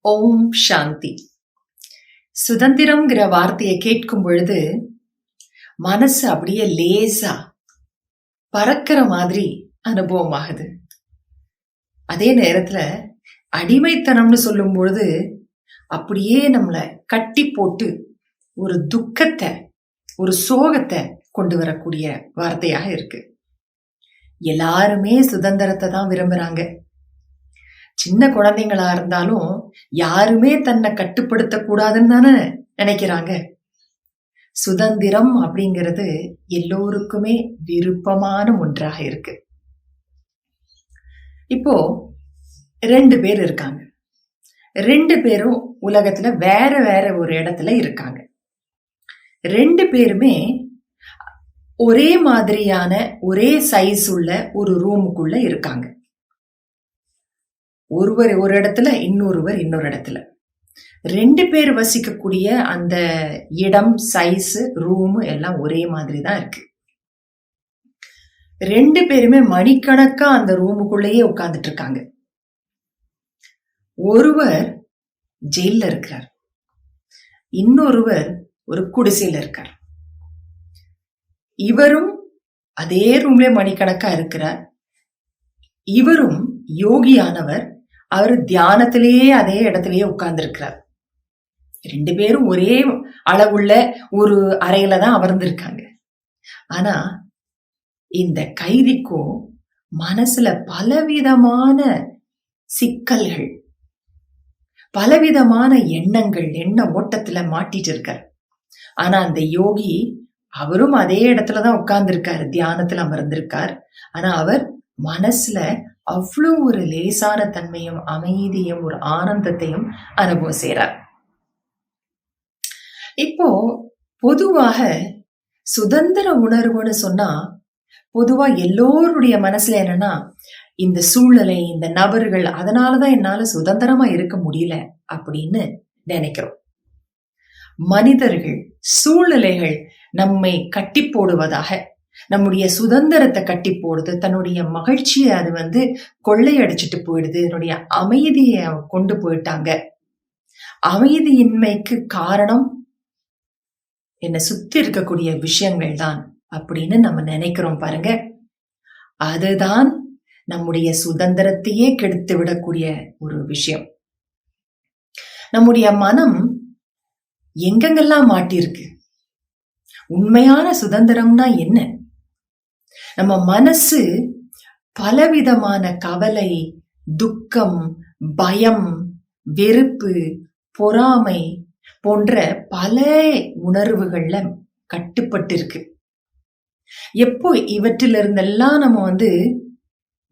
ஓம் சாந்தி. சுதந்திரம்ங்கிற வார்த்தையை கேட்கும் பொழுது மனசு அப்படியே லேசா பறக்கிற மாதிரி அனுபவம் ஆகுது அதே நேரத்துல அடிமைத்தனம்னு சொல்லும் பொழுது அப்படியே நம்மளை கட்டி போட்டு ஒரு துக்கத்தை ஒரு சோகத்தை கொண்டு வரக்கூடிய வார்த்தையாக இருக்கு. எல்லாருமே சுதந்திரத்தை தான் விரும்புறாங்க. சின்ன குழந்தைங்களா இருந்தாலும் யாருமே தன்னை கட்டுப்படுத்த கூடாதுன்னு தானே நினைக்கிறாங்க. சுதந்திரம் அப்படிங்கிறது எல்லோருக்குமே விருப்பமான ஒன்றாக இருக்கு. இப்போ ரெண்டு பேர் இருக்காங்க. ரெண்டு பேரும் உலகத்துல வேற வேற ஒரு இடத்துல இருக்காங்க. ரெண்டு பேருமே ஒரே மாதிரியான ஒரே சைஸ் உள்ள ஒரு ரூமுக்குள்ள இருக்காங்க. ஒருவர் ஒரு இடத்துல இன்னொருவர் இன்னொரு இடத்துல. ரெண்டு பேர் வசிக்கக்கூடிய அந்த இடம் சைஸ் ரூம் எல்லாம் ஒரே மாதிரி தான் இருக்கு. ரெண்டு பேருமே மணிக்கணக்கா அந்த ரூமுக்குள்ளேயே உட்கார்ந்துட்டு இருக்காங்க ஒருவர் ஜெயில இருக்கிறார். இன்னொருவர் ஒரு குடிசையில இருக்கார். இவரும் அதே ரூம்ல மணிக்கணக்கா இருக்கிறார். இவரும் யோகியானவர். அவர் தியானத்திலேயே அதே இடத்துலயே உட்கார்ந்துருக்கிறார். ரெண்டு பேரும் ஒரே அளவுள்ள ஒரு அறையில தான் அமர்ந்திருக்காங்க. ஆனா இந்த கைதிக்கும் மனசுல பலவிதமான சிக்கல்கள் பலவிதமான எண்ணங்கள் எண்ண ஓட்டத்துல மாட்டிட்டு இருக்கார். ஆனா அந்த யோகி அவரும் அதே இடத்துலதான் உட்கார்ந்துருக்காரு தியானத்துல அமர்ந்திருக்கார். ஆனா அவர் மனசுல அவ்வளோ ஒரு லேசான தன்மையும் அமைதியும் ஒரு ஆனந்தத்தையும் அனுபவம் செய்கிறார் இப்போ பொதுவாக சுதந்திர உணர்வுன்னு சொன்னா பொதுவா எல்லோருடைய மனசுல என்னன்னா இந்த சூழ்நிலை இந்த நபர்கள் அதனாலதான் என்னால சுதந்திரமா இருக்க முடியல அப்படின்னு நினைக்கிறோம். மனிதர்கள் சூழ்நிலைகள் நம்மை கட்டி போடுவதாக நம்முடைய சுதந்திரத்தை கட்டி போடுது. தன்னுடைய மகிழ்ச்சியை அது வந்து கொள்ளையடிச்சிட்டு போயிடுது. என்னுடைய அமைதியை கொண்டு போயிட்டாங்க. அமைதியின்மைக்கு காரணம் என்னை சுத்தி இருக்கக்கூடிய விஷயங்கள் தான் அப்படின்னு நம்ம நினைக்கிறோம் பாருங்க. அதுதான் நம்முடைய சுதந்திரத்தையே கெடுத்து விடக்கூடிய ஒரு விஷயம். நம்முடைய மனம் எங்கெங்கெல்லாம் மாட்டிருக்கு உண்மையான சுதந்திரம்னா என்ன? நம்ம மனசு பலவிதமான கவலை துக்கம் பயம் வெறுப்பு பொறாமை போன்ற பல உணர்வுகள்ல கட்டுப்பட்டிருக்கு. எப்போ இவற்றிலிருந்தெல்லாம் நம்ம வந்து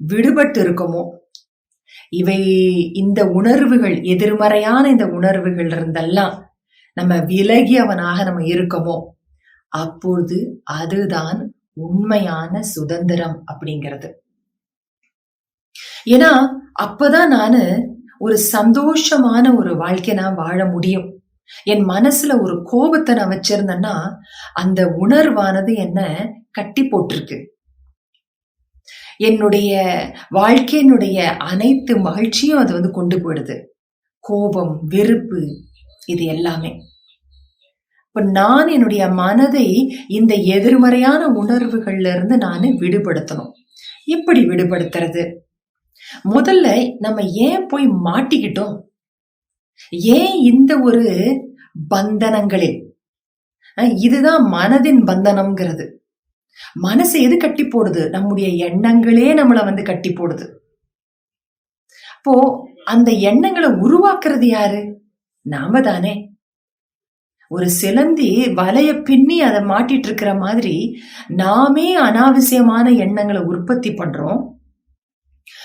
விடுபட்டு இருக்கோமோ இவை இந்த உணர்வுகள் எதிர்மறையான இந்த உணர்வுகள் இருந்தெல்லாம் நம்ம விலகியவனாக நம்ம இருக்கோமோ அப்பொழுது அதுதான் உண்மையான சுதந்திரம் அப்படிங்கிறது. ஏன்னா அப்பதான் நானு ஒரு சந்தோஷமான ஒரு வாழ்க்கை நான் வாழ முடியும். என் மனசுல ஒரு கோபத்தை நான் வச்சிருந்தேன்னா அந்த உணர்வானது என்ன கட்டி போட்டிருக்கு. என்னுடைய வாழ்க்கையினுடைய அனைத்து மகிழ்ச்சியும் அது வந்து கொண்டு போயிடுது. கோபம் வெறுப்பு இது எல்லாமே. இப்போ நான் என்னுடைய மனதை இந்த எதிர்மறையான உணர்வுகள்ல இருந்து நான் விடுபடுத்தணும். எப்படி விடுபடுத்துறது? முதல்ல நம்ம ஏன் போய் மாட்டிக்கிட்டோம்? ஏன் இந்த ஒரு பந்தனங்களில்? இதுதான் மனதின் பந்தனம்ங்கிறது. மனசு எது கட்டி போடுது? நம்முடைய எண்ணங்களே நம்மளை வந்து கட்டி போடுது. அப்போ அந்த எண்ணங்களை உருவாக்குறது யாரு? நாம தானே. ஒரு சிலந்தி வலைய பின்னி அதை மாட்டிட்டு இருக்கிற மாதிரி நாமே அனாவசியமான எண்ணங்களை உற்பத்தி பண்றோம்.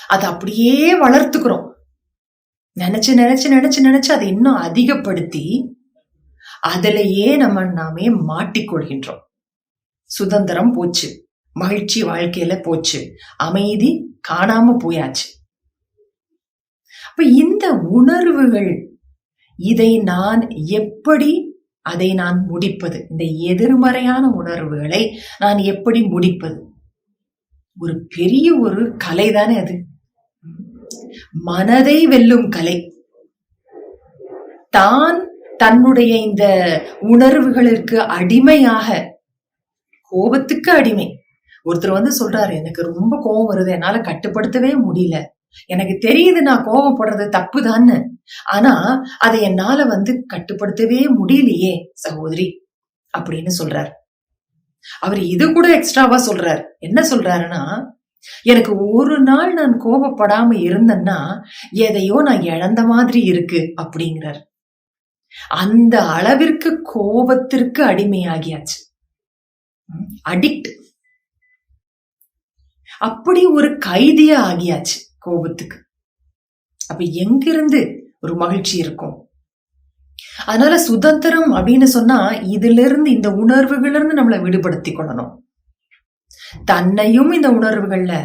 அதை அப்படியே வளர்த்துக்கிறோம். நினைச்சு நினைச்சு நினைச்சு நினைச்சு அதை இன்னும் அதிகப்படுத்தி அதிலேயே நம்ம நாமே மாட்டிக்கொள்கின்றோம் சுதந்திரம் போச்சு. மகிழ்ச்சி வாழ்க்கையில போச்சு. அமைதி காணாம போயாச்சு. அப்ப இந்த உணர்வுகள் இதை நான் எப்படி அதை நான் முடிப்பது. இந்த எதிர்மறையான உணர்வுகளை நான் எப்படி முடிப்பது? ஒரு பெரிய ஒரு கலை தானே அது. மனதை வெல்லும் கலை. தான் தன்னுடைய இந்த உணர்வுகளுக்கு அடிமையாக கோபத்துக்கு அடிமை. ஒருத்தர் வந்து சொல்றாரு எனக்கு ரொம்ப கோபம் வருது என்னால கட்டுப்படுத்தவே முடியல. எனக்கு தெரியுது நான் கோபப்படுறது தப்புதான்னு. ஆனா அதை என்னால வந்து கட்டுப்படுத்தவே முடியலையே சகோதரி அப்படின்னு சொல்றார். அவர் இது கூட எக்ஸ்ட்ராவா சொல்றார். என்ன சொல்றாருன்னா எனக்கு ஒரு நாள் நான் கோபப்படாம இருந்தேன்னா எதையோ நான் இழந்த மாதிரி இருக்கு அப்படிங்கிறார். அந்த அளவிற்கு கோபத்திற்கு அடிமையாகியாச்சு. அடிக்ட் அப்படி ஒரு கைதியா ஆகியாச்சு கோபத்துக்கு. அப்ப எங்கிருந்து ஒரு மகிழ்ச்சி இருக்கும். அதனால சுதந்திரம் அப்படின்னு சொன்னா இதுல இருந்து இந்த உணர்வுகள்ல இருந்து நம்மளை விடுபடுத்தி கொள்ளணும். தன்னையும் இந்த உணர்வுகள்ல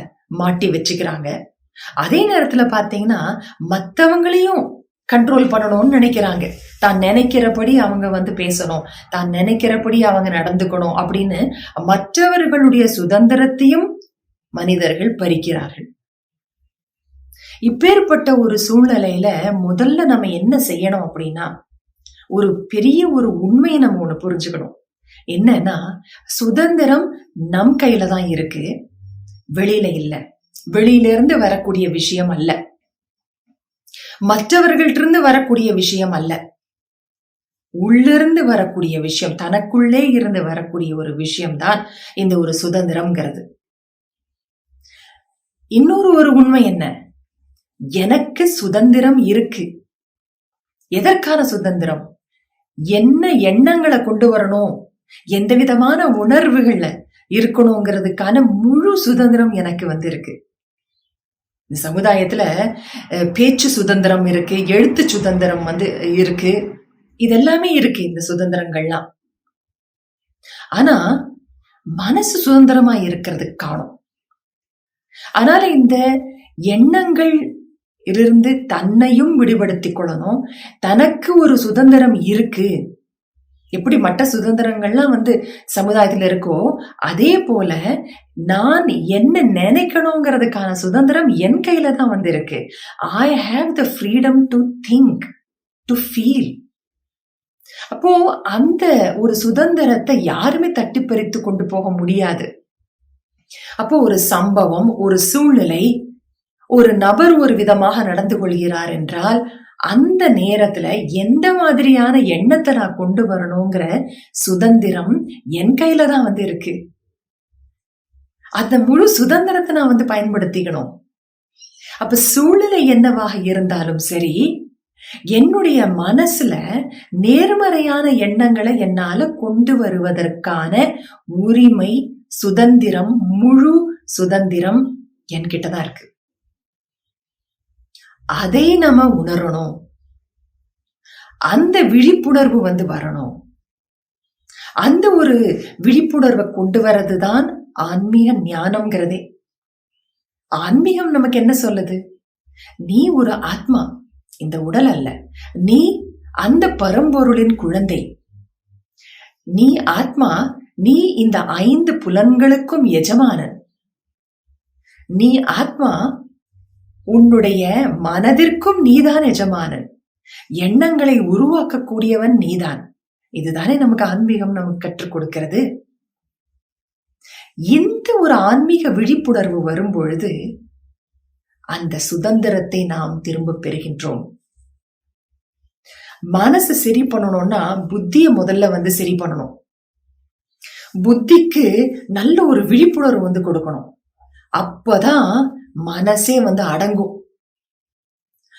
மாட்டி வச்சுக்கிறாங்க. அதே நேரத்துல பாத்தீங்கன்னா மத்தவங்களையும் கண்ட்ரோல் பண்ணணும்னு நினைக்கிறாங்க. தான் நினைக்கிறபடி அவங்க வந்து பேசணும். தான் நினைக்கிறபடி அவங்க நடந்துக்கணும் அப்படின்னு மற்றவர்களுடைய சுதந்திரத்தையும் மனிதர்கள் பறிக்கிறார்கள். இப்பேற்பட்ட ஒரு சூழ்நிலையில முதல்ல நம்ம என்ன செய்யணும் அப்படின்னா ஒரு பெரிய ஒரு உண்மையை நம்ம ஒண்ணு புரிஞ்சுக்கணும். என்னன்னா சுதந்திரம் நம் கையில தான் இருக்கு வெளியில இல்ல. வெளியில இருந்து வரக்கூடிய விஷயம் அல்ல. மற்றவர்கள்ட்ட இருந்து வரக்கூடிய விஷயம் அல்ல. உள்ளிருந்து வரக்கூடிய விஷயம் தனக்குள்ளே இருந்து வரக்கூடிய ஒரு விஷயம் தான் இந்த ஒரு சுதந்திரம்ங்கிறது. இன்னொரு ஒரு உண்மை என்ன? எனக்கு சுதந்திரம் இருக்கு. எதற்கான சுதந்திரம்? என்ன எண்ணங்களை கொண்டு வரணும்? எந்த விதமான உணர்வுகள்ல இருக்கணுங்கிறதுக்கான முழு சுதந்திரம் எனக்கு வந்து இருக்கு இந்த சமுதாயத்துல பேச்சு சுதந்திரம் இருக்கு எழுத்து சுதந்திரம் வந்து இருக்கு. இதெல்லாமே இருக்கு இந்த சுதந்திரங்கள்லாம். ஆனா மனசு சுதந்திரமா இருக்கிறது காணும். அதனால இந்த எண்ணங்கள் இருந்து தன்னையும் விடுபடுத்திக் கொள்ளணும். தனக்கு ஒரு சுதந்திரம் இருக்கு. எப்படி மற்ற சுதந்திரங்கள்லாம் வந்து சமுதாயத்தில் இருக்கோ அதே போல நான் என்ன நினைக்கணுங்கிறதுக்கான சுதந்திரம் என் கையில தான் வந்து இருக்கு I have the freedom to think to feel அப்போ அந்த ஒரு சுதந்திரத்தை யாருமே தட்டி பறித்து கொண்டு போக முடியாது. அப்போ ஒரு சம்பவம் ஒரு சூழ்நிலை ஒரு நபர் ஒரு விதமாக நடந்து கொள்கிறார் என்றால் அந்த நேரத்துல எந்த மாதிரியான எண்ணத்தை நான் கொண்டு வரணுங்கிற சுதந்திரம் என் கையில தான் வந்து இருக்கு. அந்த முழு சுதந்திரத்தை நான் வந்து பயன்படுத்திக்கணும். அப்ப சூழ்நிலை என்னவாக இருந்தாலும் சரி என்னுடைய மனசுல நேர்மறையான எண்ணங்களை என்னால கொண்டு வருவதற்கான உரிமை சுதந்திரம் முழு சுதந்திரம் என்கிட்டதான் இருக்கு. அதை நம்ம உணரணும். அந்த விழிப்புணர்வு வந்து வரணும். அந்த ஒரு விழிப்புணர்வை கொண்டு வர்றதுதான் ஆன்மீக ஞானம்ங்கிறதே. ஆன்மீகம் நமக்கு என்ன சொல்லுது? நீ ஒரு ஆத்மா இந்த உடல் அல்ல. நீ அந்த பரம்பொருளின் குழந்தை. நீ ஆத்மா நீ இந்த ஐந்து புலன்களுக்கும் எஜமானன். நீ ஆத்மா உன்னுடைய மனதிற்கும் நீதான் எஜமானன். எண்ணங்களை உருவாக்கக்கூடியவன் நீதான். இதுதானே நமக்கு ஆன்மீகம் நமக்கு கற்றுக் கொடுக்கிறது. இந்த ஒரு ஆன்மீக விழிப்புணர்வு வரும் பொழுது அந்த சுதந்திரத்தை நாம் திரும்ப பெறுகின்றோம். மனசு சரி பண்ணணும்னா புத்திய முதல்ல வந்து சரி பண்ணணும். புத்திக்கு நல்ல ஒரு விழிப்புணர்வு வந்து கொடுக்கணும். அப்பதான் மனசே வந்து அடங்கும்.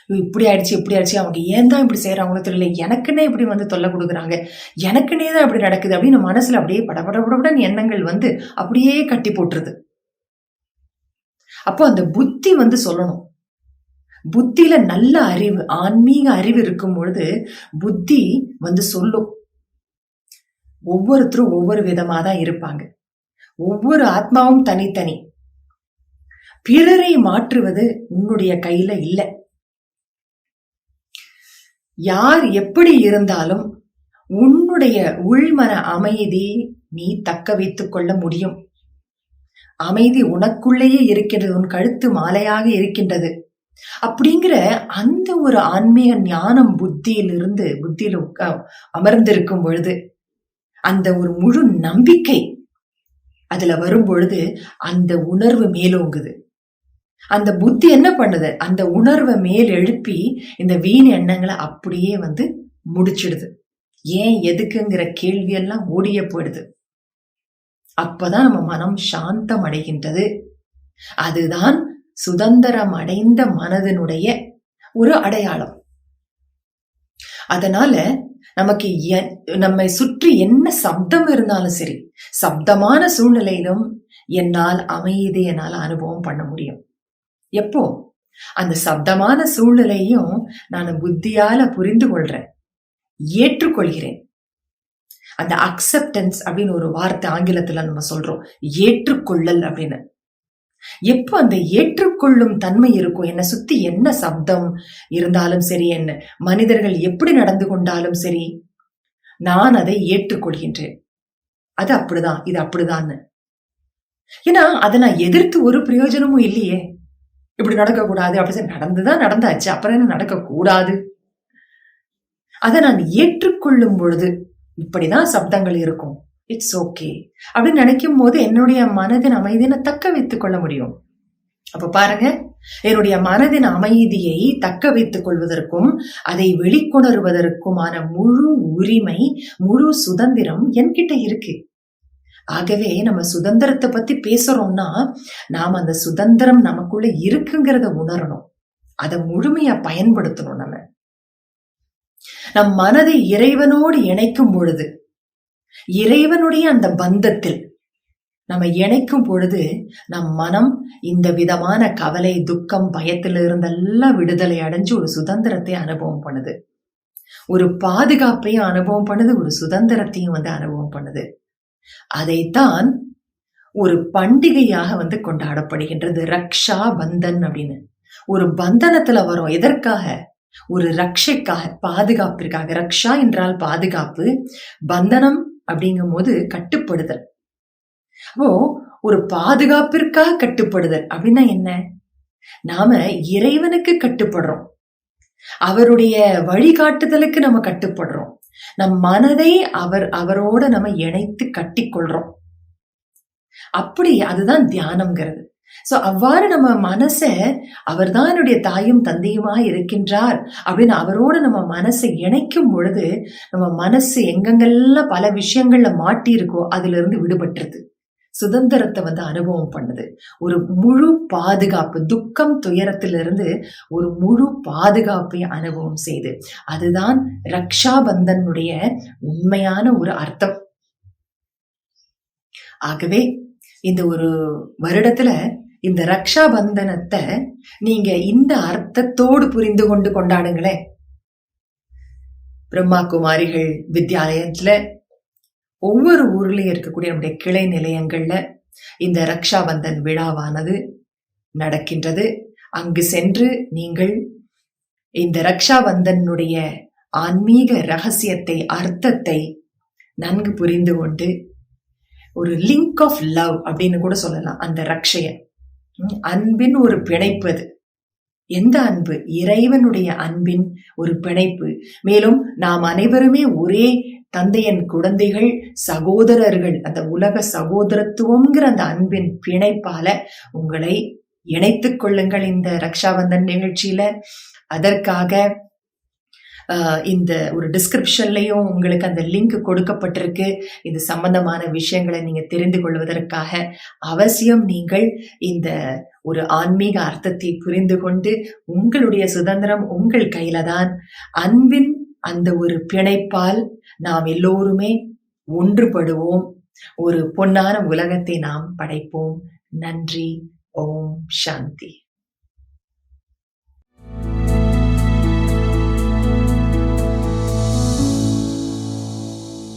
இப்படி ஆயிடுச்சு இப்படி ஆயிடுச்சு. அவங்க ஏன் தான் இப்படி செய்யறாங்களோ தெரியல. எனக்குன்னே இப்படி வந்து தொல்லை கொடுக்குறாங்க. எனக்குன்னே தான் இப்படி நடக்குது அப்படின்னு மனசுல அப்படியே படபடபடபடன் எண்ணங்கள் வந்து அப்படியே கட்டி போட்டுருது. அப்போ அந்த புத்தி வந்து சொல்லணும். புத்தியில நல்ல அறிவு ஆன்மீக அறிவு இருக்கும் பொழுது புத்தி வந்து சொல்லும். ஒவ்வொருத்தரும் ஒவ்வொரு விதமாக தான் இருப்பாங்க. ஒவ்வொரு ஆத்மாவும் தனித்தனி. பிறரை மாற்றுவது உன்னுடைய கையில இல்லை. யார் எப்படி இருந்தாலும் உன்னுடைய உள்மன அமைதி நீ தக்க வைத்துக் கொள்ள முடியும். அமைதி உனக்குள்ளேயே இருக்கின்றது உன் கழுத்து மாலையாக இருக்கின்றது. அப்படிங்கிற அந்த ஒரு ஆன்மீக ஞானம் புத்தியிலிருந்து புத்தியில் உட்கா அமர்ந்திருக்கும் பொழுது அந்த ஒரு முழு நம்பிக்கை அதுல வரும் பொழுது அந்த உணர்வு மேலோங்குது. அந்த புத்தி என்ன பண்ணுது? அந்த உணர்வை மேல் எழுப்பி இந்த வீண் எண்ணங்களை அப்படியே வந்து முடிச்சிடுது. ஏன் எதுக்குங்கிற கேள்வியெல்லாம் ஓடிய போயிடுது. அப்பதான் நம்ம மனம் சாந்தம் அடைகின்றது. அதுதான் சுதந்திரம் அடைந்த மனதினுடைய ஒரு அடையாளம். அதனால நமக்கு நம்மை சுற்றி என்ன சப்தம் இருந்தாலும் சரி சப்தமான சூழ்நிலையிலும் என்னால் அமைதி என்னால் அனுபவம் பண்ண முடியும். எப்போ? அந்த சப்தமான சூழ்நிலையும் நான் புத்தியால புரிந்து கொள்றேன். ஏற்றுக்கொள்கிறேன். அந்த அக்செப்டன்ஸ் அப்படின்னு ஒரு வார்த்தை ஆங்கிலத்துல நம்ம சொல்றோம். ஏற்றுக்கொள்ளல் அப்படின்னு. எப்போ அந்த ஏற்றுக்கொள்ளும் தன்மை இருக்கும் என்னை சுத்தி என்ன சப்தம் இருந்தாலும் சரி என்ன மனிதர்கள் எப்படி நடந்து கொண்டாலும் சரி நான் அதை ஏற்றுக்கொள்கின்றேன். அது அப்படிதான் இது அப்படிதான்னு. ஏன்னா அதை நான் எதிர்த்து ஒரு பிரயோஜனமும் இல்லையே. இப்படி நடக்கக்கூடாது. அப்படி நடந்துதான் நடந்தாச்சு. அப்புறம் என்ன நடக்கக்கூடாது? அதை நான் ஏற்றுக்கொள்ளும் பொழுது இப்படிதான் சப்தங்கள் இருக்கும். இட்ஸ் ஓகே அப்படின்னு நினைக்கும் போது என்னுடைய மனதின் அமைதியை தக்க வைத்துக் கொள்ள முடியும். அப்ப பாருங்க என்னுடைய மனதின் அமைதியை தக்க வைத்துக் கொள்வதற்கும் அதை வெளிக்கொணர்வதற்குமான முழு உரிமை முழு சுதந்திரம் என்கிட்ட இருக்கு. ஆகவே நம்ம சுதந்திரத்தை பத்தி பேசுறோம்னா நாம் அந்த சுதந்திரம் நமக்குள்ள இருக்குங்கிறத உணரணும். அதை முழுமையா பயன்படுத்தணும் நம்ம. நம் மனதை இறைவனோடு இணைக்கும் பொழுது இறைவனுடைய அந்த பந்தத்தில் நம்ம இணைக்கும் பொழுது நம் மனம் இந்த விதமான கவலை துக்கம் பயத்திலிருந்தெல்லாம் விடுதலை அடைஞ்சு ஒரு சுதந்திரத்தை அனுபவம் பண்ணுது. ஒரு பாதுகாப்பையும் அனுபவம் பண்ணுது ஒரு சுதந்திரத்தையும் வந்து அனுபவம் பண்ணுது. அதைத்தான் ஒரு பண்டிகையாக வந்து கொண்டாடப்படுகின்றது. ரக்ஷா பந்தன் அப்படின்னு. ஒரு பந்தனத்துல வரும். எதற்காக? ஒரு ரக்ஷைக்காக பாதுகாப்பிற்காக. ரக்ஷா என்றால் பாதுகாப்பு பந்தனம் அப்படிங்கும் போது கட்டுப்படுதல். அப்போ ஒரு பாதுகாப்பிற்காக கட்டுப்படுதல் அப்படின்னா என்ன? நாம இறைவனுக்கு கட்டுப்படுறோம். அவருடைய வழிகாட்டுதலுக்கு நம்ம கட்டுப்படுறோம். நம் மனதை அவர் அவரோட நம்ம இணைத்து கட்டி கொள்றோம் அப்படி அதுதான் தியானம்ங்கிறது. சோ அவ்வாறு நம்ம மனச அவர் தான் என்னுடைய தாயும் தந்தையுமா இருக்கின்றார் அப்படின்னு அவரோட நம்ம மனசை இணைக்கும் பொழுது நம்ம மனசு எங்கெங்கெல்லாம் பல விஷயங்கள்ல மாட்டி இருக்கோ அதுல இருந்து விடுபட்டுருது. சுதந்திரத்தை வந்து அனுபவம் பண்ணுது. ஒரு முழு பாதுகாப்பு துக்கம் துயரத்திலிருந்து ஒரு முழு பாதுகாப்பை அனுபவம் செய்து. அதுதான் ரக்ஷாபந்தனுடைய உண்மையான ஒரு அர்த்தம். ஆகவே இந்த ஒரு வருடத்துல இந்த ரக்ஷாபந்தனத்தை நீங்க இந்த அர்த்தத்தோடு புரிந்து கொண்டு கொண்டாடுங்களேன். பிரம்மா குமாரிகள் வித்யாலயத்துல ஒவ்வொரு ஊர்லேயும் இருக்கக்கூடிய நம்முடைய கிளை நிலையங்கள்ல இந்த ரக்ஷாபந்தன் விழாவானது நடக்கின்றது. அங்கு சென்று நீங்கள் இந்த ரக்ஷாபந்தனுடைய ஆன்மீக ரகசியத்தை அர்த்தத்தை நன்கு புரிந்து கொண்டு ஒரு லிங்க் ஆஃப் லவ் அப்படின்னு கூட சொல்லலாம் அந்த ரக்ஷைய. அன்பின் ஒரு பிணைப்பு அது. எந்த அன்பு? இறைவனுடைய அன்பின் ஒரு பிணைப்பு. மேலும் நாம் அனைவருமே ஒரே தந்தையன் குழந்தைகள் சகோதரர்கள் அந்த உலக சகோதரத்துவங்கிற அந்த அன்பின் பிணைப்பால உங்களை இணைத்து கொள்ளுங்கள் இந்த ரக்ஷாபந்தன் நிகழ்ச்சியில. அதற்காக இந்த ஒரு டிஸ்கிரிப்ஷன்லையும் உங்களுக்கு அந்த லிங்க் கொடுக்கப்பட்டிருக்கு. இது சம்பந்தமான விஷயங்களை நீங்க தெரிந்து கொள்வதற்காக அவசியம் நீங்கள் இந்த ஒரு ஆன்மீக அர்த்தத்தை புரிந்து கொண்டு உங்களுடைய சுதந்திரம் உங்கள் கையில தான் அன்பின் அந்த ஒரு பிணைப்பால் நாம் எல்லோருமே ஒன்றுபடுவோம். ஒரு பொன்னான உலகத்தை நாம் படைப்போம். நன்றி. ஓம் சாந்தி.